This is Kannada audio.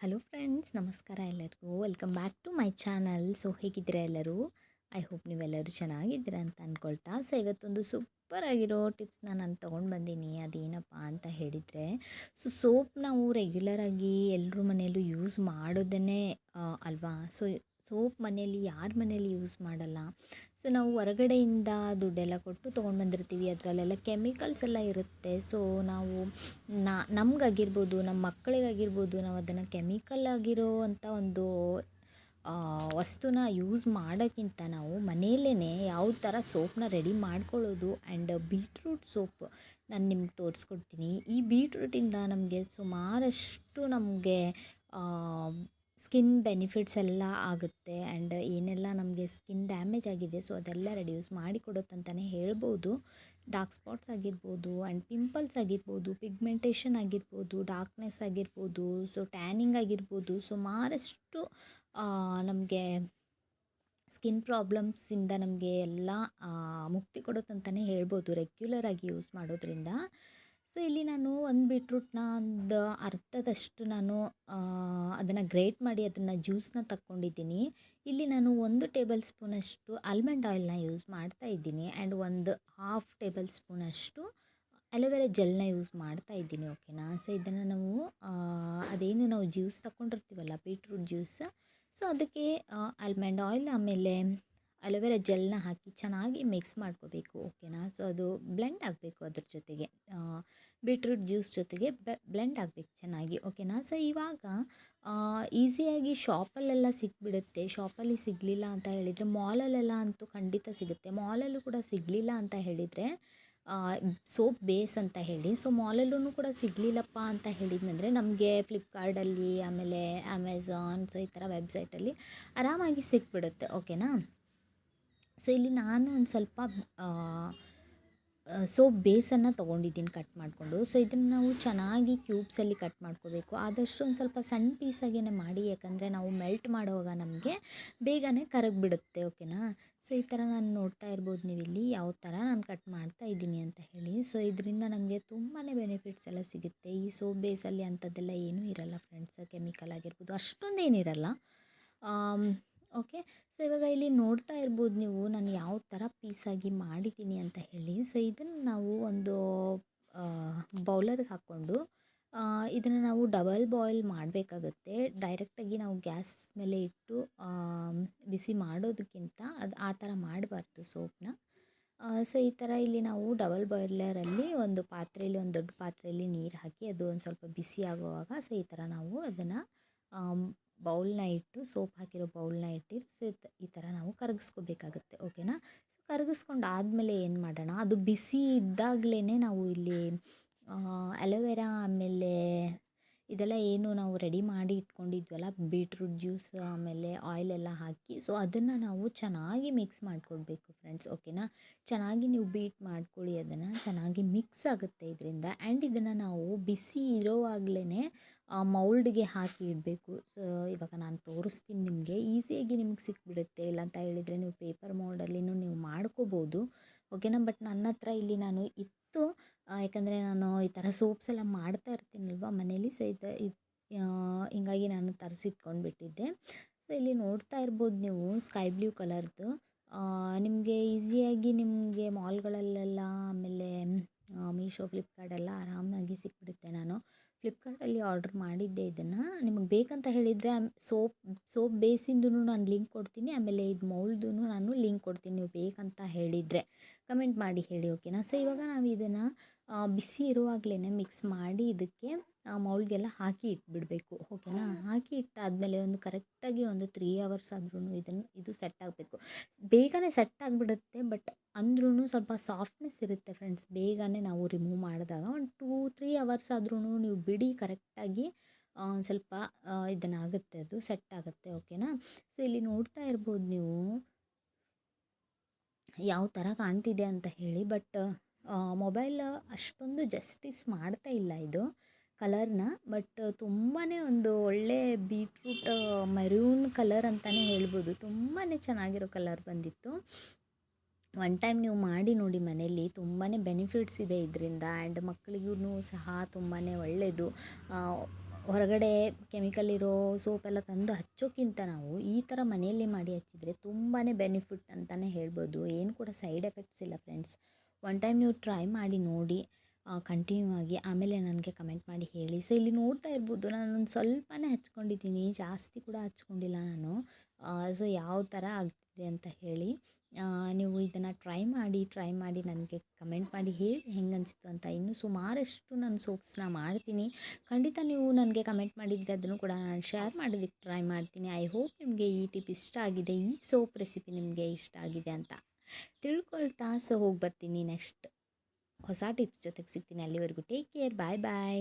ಹಲೋ ಫ್ರೆಂಡ್ಸ್, ನಮಸ್ಕಾರ ಎಲ್ಲರಿಗೂ. Welcome back to my channel. So, ಹೇಗಿದ್ದೀರಾ ಎಲ್ಲರೂ? ಐ ಹೋಪ್ ನೀವೆಲ್ಲರೂ ಚೆನ್ನಾಗಿದ್ದೀರಾ ಅಂತ ಅಂದ್ಕೊಳ್ತಾ ಸೊ, ಇವತ್ತೊಂದು ಸೂಪರ್ ಆಗಿರೋ ಟಿಪ್ಸ್ನ ನಾನು ತೊಗೊಂಡು ಬಂದೀನಿ. ಅದೇನಪ್ಪ ಅಂತ ಹೇಳಿದರೆ, ಸೊ ಸೋಪ್ ನಾವು ರೆಗ್ಯುಲರಾಗಿ ಎಲ್ಲರೂ ಮನೆಯಲ್ಲೂ ಯೂಸ್ ಮಾಡೋದನ್ನೇ ಅಲ್ವಾ? ಸೊ ಸೋಪ್ ಮನೆಯಲ್ಲಿ ಯಾರ ಮನೇಲಿ ಯೂಸ್ ಮಾಡಲ್ಲ. ಸೊ, ನಾವು ಹೊರಗಡೆಯಿಂದ ದುಡ್ಡೆಲ್ಲ ಕೊಟ್ಟು ತೊಗೊಂಡು ಬಂದಿರ್ತೀವಿ. ಅದರಲ್ಲೆಲ್ಲ ಕೆಮಿಕಲ್ಸ್ ಎಲ್ಲ ಇರುತ್ತೆ. ಸೊ, ನಾವು ನಮಗಾಗಿರ್ಬೋದು ನಮ್ಮ ಮಕ್ಕಳಿಗಾಗಿರ್ಬೋದು, ನಾವು ಅದನ್ನು ಕೆಮಿಕಲ್ ಆಗಿರೋ ಅಂಥ ಒಂದು ವಸ್ತುನ ಯೂಸ್ ಮಾಡೋಕ್ಕಿಂತ ನಾವು ಮನೆಯಲ್ಲೇ ಯಾವ ಥರ ಸೋಪ್ನ ರೆಡಿ ಮಾಡ್ಕೊಳ್ಳೋದು ಆ್ಯಂಡ್ ಬೀಟ್ರೂಟ್ ಸೋಪ್ ನಾನು ನಿಮ್ಗೆ ತೋರಿಸ್ಕೊಡ್ತೀನಿ. ಈ ಬೀಟ್ರೂಟಿಂದ ನಮಗೆ ಸುಮಾರಷ್ಟು ನಮಗೆ ಸ್ಕಿನ್ ಬೆನಿಫಿಟ್ಸ್ ಎಲ್ಲ ಆಗುತ್ತೆ ಆ್ಯಂಡ್ ಏನೆಲ್ಲ ನಮಗೆ ಸ್ಕಿನ್ ಡ್ಯಾಮೇಜ್ ಆಗಿದೆ, ಸೊ ಅದೆಲ್ಲ ರೆಡ್ಯೂಸ್ ಮಾಡಿ ಕೊಡುತ್ತಂತಲೇ ಹೇಳ್ಬೋದು. ಡಾರ್ಕ್ ಸ್ಪಾಟ್ಸ್ ಆಗಿರ್ಬೋದು ಆ್ಯಂಡ್ ಪಿಂಪಲ್ಸ್ ಆಗಿರ್ಬೋದು, ಪಿಗ್ಮೆಂಟೇಷನ್ ಆಗಿರ್ಬೋದು, ಡಾರ್ಕ್ನೆಸ್ ಆಗಿರ್ಬೋದು, ಸೊ ಟ್ಯಾನಿಂಗ್ ಆಗಿರ್ಬೋದು ಸುಮಾರಷ್ಟು ನಮಗೆ ಸ್ಕಿನ್ ಪ್ರಾಬ್ಲಮ್ಸಿಂದ ನಮಗೆ ಎಲ್ಲ ಮುಕ್ತಿ ಕೊಡುತ್ತಂತಲೇ ಹೇಳ್ಬೋದು ರೆಗ್ಯುಲರಾಗಿ ಯೂಸ್ ಮಾಡೋದ್ರಿಂದ. ಸೊ, ಇಲ್ಲಿ ನಾನು ಒಂದು ಬೀಟ್ರೂಟ್ನ ಒಂದು ಅರ್ಧದಷ್ಟು ನಾನು ಅದನ್ನು ಗ್ರೇಟ್ ಮಾಡಿ ಅದನ್ನು ಜ್ಯೂಸನ್ನ ತಕ್ಕೊಂಡಿದ್ದೀನಿ. ಇಲ್ಲಿ ನಾನು ಒಂದು ಟೇಬಲ್ ಸ್ಪೂನಷ್ಟು ಆಲ್ಮಂಡ್ ಆಯಿಲ್ನ ಯೂಸ್ ಮಾಡ್ತಾ ಇದ್ದೀನಿ ಆ್ಯಂಡ್ ಒಂದು ಹಾಫ್ ಟೇಬಲ್ ಸ್ಪೂನಷ್ಟು ಅಲೋವೆರಾ ಜೆಲ್ನ ಯೂಸ್ ಮಾಡ್ತಾ ಇದ್ದೀನಿ, ಓಕೆನಾ? ಸೊ, ಇದನ್ನು ನಾವು ಅದೇನು ನಾವು ಜ್ಯೂಸ್ ತಗೊಂಡಿರ್ತೀವಲ್ಲ ಬೀಟ್ರೂಟ್ ಜ್ಯೂಸ್. ಸೊ, ಅದಕ್ಕೆ ಆಲ್ಮಂಡ್ ಆಯಿಲ್ ಆಮೇಲೆ ಅಲೋವೆರಾ ಜೆಲ್ನ ಹಾಕಿ ಚೆನ್ನಾಗಿ ಮಿಕ್ಸ್ ಮಾಡ್ಕೋಬೇಕು, ಓಕೆನಾ? ಸೊ, ಅದು ಬ್ಲೆಂಡ್ ಆಗಬೇಕು ಅದ್ರ ಜೊತೆಗೆ. ಬೀಟ್ರೂಟ್ ಜ್ಯೂಸ್ ಜೊತೆಗೆ ಬ್ಲೆಂಡ್ ಆಗಬೇಕು ಚೆನ್ನಾಗಿ, ಓಕೆನಾ? ಸೊ, ಇವಾಗ ಈಸಿಯಾಗಿ ಶಾಪಲ್ಲೆಲ್ಲ ಸಿಕ್ಬಿಡುತ್ತೆ. ಶಾಪಲ್ಲಿ ಸಿಗಲಿಲ್ಲ ಅಂತ ಹೇಳಿದರೆ ಮಾಲಲ್ಲೆಲ್ಲ ಅಂತೂ ಖಂಡಿತ ಸಿಗುತ್ತೆ. ಮಾಲಲ್ಲೂ ಕೂಡ ಸಿಗಲಿಲ್ಲ ಅಂತ ಹೇಳಿದರೆ ಸೋಪ್ ಬೇಸ್ ಅಂತ ಹೇಳಿ. ಸೊ ಮಾಲಲ್ಲೂ ಕೂಡ ಸಿಗಲಿಲ್ಲಪ್ಪ ಅಂತ ಹೇಳಿದ್ನಂದರೆ ನಮಗೆ ಫ್ಲಿಪ್ಕಾರ್ಟಲ್ಲಿ, ಆಮೇಲೆ ಅಮೆಝಾನ್ ಸೊ, ಈ ಥರ ವೆಬ್ಸೈಟಲ್ಲಿ ಆರಾಮಾಗಿ ಸಿಕ್ಬಿಡುತ್ತೆ, ಓಕೆನಾ? ಸೊ ಇಲ್ಲಿ ನಾನು ಒಂದು ಸ್ವಲ್ಪ ಸೋಪ್ ಬೇಸನ್ನು ತೊಗೊಂಡಿದ್ದೀನಿ ಕಟ್ ಮಾಡಿಕೊಂಡು. ಸೊ ಇದನ್ನು ನಾವು ಚೆನ್ನಾಗಿ ಕ್ಯೂಬ್ಸಲ್ಲಿ ಕಟ್ ಮಾಡ್ಕೋಬೇಕು. ಆದಷ್ಟು ಒಂದು ಸ್ವಲ್ಪ ಸಣ್ಣ ಪೀಸಾಗೇ ಮಾಡಿ, ಯಾಕಂದರೆ ನಾವು ಮೆಲ್ಟ್ ಮಾಡುವಾಗ ನಮಗೆ ಬೇಗನೆ ಕರಗಿಬಿಡುತ್ತೆ ಓಕೆನಾ ಸೊ ಈ ಥರ ನಾನು ನೋಡ್ತಾ ಇರ್ಬೋದು ನೀವು ಇಲ್ಲಿ ಯಾವ ಥರ ನಾನು ಕಟ್ ಮಾಡ್ತಾ ಇದ್ದೀನಿ ಅಂತ ಹೇಳಿ. ಸೊ ಇದರಿಂದ ನಮಗೆ ತುಂಬಾ ಬೆನಿಫಿಟ್ಸ್ ಎಲ್ಲ ಸಿಗುತ್ತೆ. ಈ ಸೋಪ್ ಬೇಸಲ್ಲಿ ಅಂಥದ್ದೆಲ್ಲ ಏನೂ ಇರಲ್ಲ ಫ್ರೆಂಡ್ಸ್ ಕೆಮಿಕಲ್ ಆಗಿರ್ಬೋದು, ಅಷ್ಟೊಂದೇನಿರಲ್ಲ. ಓಕೆ ಸೊ ಇವಾಗ ಇಲ್ಲಿ ನೋಡ್ತಾ ಇರ್ಬೋದು ನೀವು ನಾನು ಯಾವ ಥರ ಪೀಸಾಗಿ ಮಾಡಿದ್ದೀನಿ ಅಂತ ಹೇಳಿ. ಸೊ ಇದನ್ನು ನಾವು ಒಂದು ಬೌಲರ್ಗೆ ಹಾಕ್ಕೊಂಡು ಇದನ್ನು ನಾವು ಡಬಲ್ ಬಾಯ್ಲ್ ಮಾಡಬೇಕಾಗುತ್ತೆ. ಡೈರೆಕ್ಟಾಗಿ ನಾವು ಗ್ಯಾಸ್ ಮೇಲೆ ಇಟ್ಟು ಬಿಸಿ ಮಾಡೋದಕ್ಕಿಂತ ಅದು ಆ ಥರ ಮಾಡಬಾರ್ದು ಸೋಪನ್ನ ಸೊ ಈ ಥರ ಇಲ್ಲಿ ನಾವು ಡಬಲ್ ಬಾಯ್ಲರಲ್ಲಿ ಒಂದು ಪಾತ್ರೆಯಲ್ಲಿ, ಒಂದು ದೊಡ್ಡ ಪಾತ್ರೆಯಲ್ಲಿ ನೀರು ಹಾಕಿ ಅದು ಒಂದು ಸ್ವಲ್ಪ ಬಿಸಿ ಆಗುವಾಗ ಸೊ ಈ ಥರ ನಾವು ಅದನ್ನು ಬೌಲ್ನ ಇಟ್ಟು ಸೋಪ್ ಹಾಕಿರೋ ಬೌಲ್ನ ಇಟ್ಟು ಈ ಥರ ನಾವು ಕರಗಿಸ್ಕೋಬೇಕಾಗುತ್ತೆ, ಓಕೆನಾ? ಸೊ ಕರಗಿಸ್ಕೊಂಡು ಆದಮೇಲೆ ಏನು ಮಾಡೋಣ? ಅದು ಬಿಸಿ ಇದ್ದಾಗಲೇ ನಾವು ಇಲ್ಲಿ ಅಲೋವೆರಾ ಆಮೇಲೆ ಇದೆಲ್ಲ ಏನು ನಾವು ರೆಡಿ ಮಾಡಿ ಇಟ್ಕೊಂಡಿದ್ವಲ್ಲ, ಬೀಟ್ರೂಟ್ ಜ್ಯೂಸ್, ಆಮೇಲೆ ಆಯಿಲ್ ಎಲ್ಲ ಹಾಕಿ, ಸೊ, ಅದನ್ನು ನಾವು ಚೆನ್ನಾಗಿ ಮಿಕ್ಸ್ ಮಾಡಿಕೊಡ್ಬೇಕು ಫ್ರೆಂಡ್ಸ್, ಓಕೆನಾ? ಚೆನ್ನಾಗಿ ನೀವು ಬೀಟ್ ಮಾಡ್ಕೊಳ್ಳಿ ಅದನ್ನು, ಚೆನ್ನಾಗಿ ಮಿಕ್ಸ್ ಆಗುತ್ತೆ ಇದರಿಂದ ಆ್ಯಂಡ್ ಇದನ್ನು ನಾವು ಬಿಸಿ ಇರೋವಾಗಲೇ ಮೌಲ್ಡ್ಗೆ ಹಾಕಿ ಇಡಬೇಕು. ಸೊ, ಇವಾಗ ನಾನು ತೋರಿಸ್ತೀನಿ ನಿಮಗೆ. ಈಸಿಯಾಗಿ ನಿಮ್ಗೆ ಸಿಕ್ಬಿಡುತ್ತೆ. ಇಲ್ಲ ಅಂತ ಹೇಳಿದರೆ ನೀವು ಪೇಪರ್ ಮೌಲ್ಡಲ್ಲಿನೂ ನೀವು ಮಾಡ್ಕೋಬೋದು. ಓಕೆನಾ? ಬಟ್ ನನ್ನ ಹತ್ರ ಇಲ್ಲಿ ನಾನು ಇತ್ತು. ಯಾಕಂದರೆ ನಾನು ಈ ಥರ ಸೋಪ್ಸ್ ಎಲ್ಲ ಮಾಡ್ತಾ ಇರ್ತೀನಲ್ವ ಮನೇಲಿ. ಸೊ, ಇದು ಹಿಂಗಾಗಿ ನಾನು ತರಿಸಿಟ್ಕೊಂಡು ಬಿಟ್ಟಿದ್ದೆ. ಸೊ, ಇಲ್ಲಿ ನೋಡ್ತಾ ಇರ್ಬೋದು ನೀವು ಸ್ಕೈ ಬ್ಲೂ ಕಲರ್ದು. ನಿಮಗೆ ಈಸಿಯಾಗಿ ನಿಮಗೆ ಮಾಲ್ಗಳಲ್ಲೆಲ್ಲ ಆಮೇಲೆ ಮೀಶೋ ಫ್ಲಿಪ್ಕಾರ್ಟೆಲ್ಲ ಆರಾಮಾಗಿ ಸಿಕ್ಬಿಡುತ್ತೆ ನಾನು. ಫ್ಲಿಪ್ಕಾರ್ಟಲ್ಲಿ ಆರ್ಡ್ರ್ ಮಾಡಿದ್ದೆ ಇದನ್ನು. ನಿಮಗೆ ಬೇಕಂತ ಹೇಳಿದರೆ ಸೋಪ್ ಸೋಪ್ ಬೇಸಿಂದು ನಾನು ಲಿಂಕ್ ಕೊಡ್ತೀನಿ, ಆಮೇಲೆ ಇದು ಮೌಲ್ದು ನಾನು ಲಿಂಕ್ ಕೊಡ್ತೀನಿ, ನೀವು ಬೇಕಂತ ಹೇಳಿದರೆ. ಕಮೆಂಟ್ ಮಾಡಿ ಹೇಳಿ ಓಕೆನಾ ಸೊ ಇವಾಗ ನಾವು ಇದನ್ನು ಬಿಸಿ ಇರುವಾಗಲೇ ಮಿಕ್ಸ್ ಮಾಡಿ ಇದಕ್ಕೆ ಮೌಲ್ಗೆಲ್ಲ ಹಾಕಿ ಇಟ್ಬಿಡಬೇಕು ಓಕೆನಾ ಹಾಕಿ ಇಟ್ಟಾದಮೇಲೆ ಒಂದು ಕರೆಕ್ಟಾಗಿ ಒಂದು ತ್ರೀ ಅವರ್ಸ್ ಆದ್ರೂ ಇದನ್ನು ಇದು ಸೆಟ್ ಆಗಬೇಕು. ಬೇಗನೆ ಸೆಟ್ ಆಗಿಬಿಡುತ್ತೆ ಬಟ್ ಅಂದ್ರೂ ಸ್ವಲ್ಪ ಸಾಫ್ಟ್ನೆಸ್ ಇರುತ್ತೆ ಫ್ರೆಂಡ್ಸ್ ಬೇಗನೆ ನಾವು ರಿಮೂವ್ ಮಾಡಿದಾಗ ಒಂದು ಟೂ ತ್ರೀ ಅವರ್ಸ್ ಆದ್ರೂ ನೀವು ಬಿಡಿ ಕರೆಕ್ಟಾಗಿ ಸ್ವಲ್ಪ ಇದನ್ನಾಗುತ್ತೆ ಅದು ಸೆಟ್ ಆಗುತ್ತೆ ಓಕೆನಾ ಸೊ ಇಲ್ಲಿ ನೋಡ್ತಾ ಇರ್ಬೋದು ನೀವು ಯಾವ ಥರ ಕಾಣ್ತಿದೆ ಅಂತ ಹೇಳಿ ಬಟ್ ಮೊಬೈಲ್ ಅಷ್ಟೊಂದು ಜಸ್ಟಿಸ್ ಮಾಡ್ತಾ ಇಲ್ಲ ಇದು ಕಲರ್ನ ಬಟ್ ತುಂಬಾ ಒಂದು ಒಳ್ಳೆ ಬೀಟ್ರೂಟ್ ಮೆರೂನ್ ಕಲರ್ ಅಂತಲೇ ಹೇಳ್ಬೋದು. ತುಂಬಾ ಚೆನ್ನಾಗಿರೋ ಕಲರ್ ಬಂದಿತ್ತು. ಒನ್ ಟೈಮ್ ನೀವು ಮಾಡಿ ನೋಡಿ ಮನೆಯಲ್ಲಿ ತುಂಬಾ ಬೆನಿಫಿಟ್ಸ್ ಇದೆ ಇದರಿಂದ ಆ್ಯಂಡ್ ಮಕ್ಕಳಿಗೂ ಸಹ ತುಂಬಾ ಒಳ್ಳೆಯದು ಹೊರಗಡೆ ಕೆಮಿಕಲ್ ಇರೋ ಸೋಪೆಲ್ಲ ತಂದು ಹಚ್ಚೋಕ್ಕಿಂತ ನಾವು ಈ ಥರ ಮನೆಯಲ್ಲೇ ಮಾಡಿ ಹಚ್ಚಿದರೆ ತುಂಬಾ ಬೆನಿಫಿಟ್ ಅಂತಲೇ ಹೇಳ್ಬೋದು. ಏನು ಕೂಡ ಸೈಡ್ ಎಫೆಕ್ಟ್ಸ್ ಇಲ್ಲ ಫ್ರೆಂಡ್ಸ್ ಒನ್ ಟೈಮ್ ನೀವು ಟ್ರೈ ಮಾಡಿ ನೋಡಿ ಕಂಟಿನ್ಯೂ ಆಗಿ ಆಮೇಲೆ ನನಗೆ ಕಮೆಂಟ್ ಮಾಡಿ ಹೇಳಿ. ಸೊ ಇಲ್ಲಿ ನೋಡ್ತಾ ಇರ್ಬೋದು, ನಾನೊಂದು ಸ್ವಲ್ಪನೇ ಹಚ್ಕೊಂಡಿದ್ದೀನಿ. ಜಾಸ್ತಿ ಕೂಡ ಹಚ್ಕೊಂಡಿಲ್ಲ ನಾನು. ಸೊ ಯಾವ ಥರ ಅಂತ ಹೇಳಿ ನೀವು ಇದನ್ನು ಟ್ರೈ ಮಾಡಿ ಟ್ರೈ ಮಾಡಿ ನನಗೆ ಕಮೆಂಟ್ ಮಾಡಿ ಹೇಳಿ ಹೆಂಗೆ ಅನಿಸಿತು ಅಂತ. ಇನ್ನೂ ಸುಮಾರಷ್ಟು ನಾನು ಸೋಪ್ಸ್ನ ಮಾಡ್ತೀನಿ. ಖಂಡಿತ ನೀವು ನನಗೆ ಕಮೆಂಟ್ ಮಾಡಿದರೆ ಅದನ್ನು ಕೂಡ ನಾನು ಶೇರ್ ಮಾಡೋದಕ್ಕೆ ಟ್ರೈ ಮಾಡ್ತೀನಿ. ಐ ಹೋಪ್ ನಿಮಗೆ ಈ ಟಿಪ್ ಇಷ್ಟ ಆಗಿದೆ, ಈ ಸೋಪ್ ರೆಸಿಪಿ ನಿಮಗೆ ಇಷ್ಟ ಆಗಿದೆ ಅಂತ. ತಿಳ್ಕೊಳ್ತಾ ಸೊ ಹೋಗಿ ಬರ್ತೀನಿ ನೆಕ್ಸ್ಟ್ ಹೊಸ ಟಿಪ್ಸ್ ಜೊತೆಗೆ ಸಿಗ್ತೀನಿ ಅಲ್ಲಿವರೆಗೂ. ಟೇಕ್ ಕೇರ್ ಬಾಯ್ ಬಾಯ್